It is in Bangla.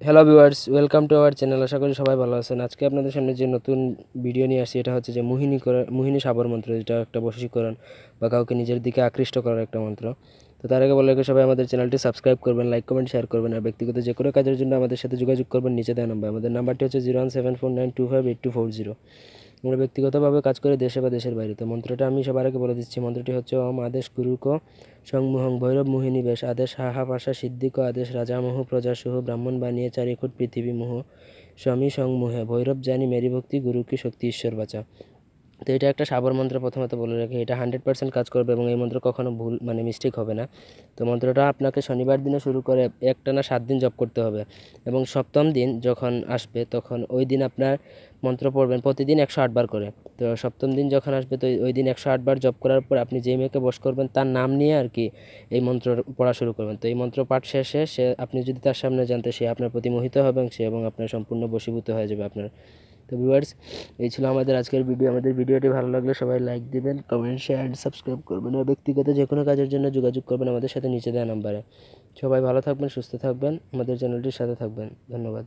Hello viewers welcome to our channel আশা করি সবাই ভালো আছেন। আজকে আপনাদের সামনে যে নতুন ভিডিও নিয়ে আসছি, এটা হচ্ছে যে মোহিনী মোহিনী সাবর মন্ত্র, যেটা একটা বশীকরণ বা কাউকে নিজের দিকে আকৃষ্ট করার একটা মন্ত্র। তো তার আগে বলে সবাই, আমাদের চ্যানেলটি সাবস্ক্রাইব করবেন লাইক কমেন্ট শেয়ার করবেন আর ব্যক্তিগত যে কোনো কাজের জন্য আমাদের সাথে যোগাযোগ করবেন। নিচে দেওয়া নাম্বার আমাদের নাম্বারটি হচ্ছে zero one seven four nine two five eight two four zero আমরা ব্যক্তিগতভাবে কাজ করে দেশে বা দেশের বাইরে। তো মন্ত্রটা আমি সবার আগে বলে দিচ্ছি, মন্ত্রটি হচ্ছে অম আদেশ গুরুক সংমোহং ভৈরব মোহিনী বেশ আদেশ হাহা পাশা সিদ্ধিক আদেশ রাজা মোহ প্রজা সুহ ব্রাহ্মণ বানিয়ে চারিকুট পৃথিবী মোহ স্বামী সংমোহে, ভৈরব জানি মেরি ভক্তি গুরু কি শক্তি ঈশ্বর বাঁচা। তো এটা একটা সাবর মন্ত্র প্রথমত বলে রাখি। এটা হান্ড্রেড পার্সেন্ট কাজ করবে এবং এই মন্ত্র কখনো ভুল মানে মিস্টেক হবে না। তো মন্ত্রটা আপনাকে শনিবার দিনে শুরু করে একটানা সাত দিন জপ করতে হবে এবং সপ্তম দিন যখন আসবে তখন ওই দিন আপনার মন্ত্র পড়বেন প্রতিদিন একশো আটবার করে। তো সপ্তম দিন যখন আসবে তো ওই দিন একশো আটবার জপ করার পর আপনি যে মেয়েকে বস করবেন তার নাম নিয়ে আর কি এই মন্ত্র পড়া শুরু করবেন। তো এই মন্ত্র পাঠ শেষে সে, আপনি যদি তার সামনে জানতে সে আপনার প্রতি মোহিত হবে সে এবং আপনার সম্পূর্ণ বশীভূত হয়ে যাবে আপনার। তো ভিউয়ার্স এই ছিল আমাদের আজকের ভিডিও আমাদের ভিডিওটি ভালো লাগলে সবাই লাইক দিবেন কমেন্ট শেয়ার অ্যান্ড সাবস্ক্রাইব করবেন। আর ব্যক্তিগত যে কোনো কাজের জন্য যোগাযোগ করবেন আমাদের সাথে নিচে দেওয়া নাম্বারে সবাই ভালো থাকবেন, সুস্থ থাকবেন। আমাদের চ্যানেলটির সাথে থাকবেন। ধন্যবাদ।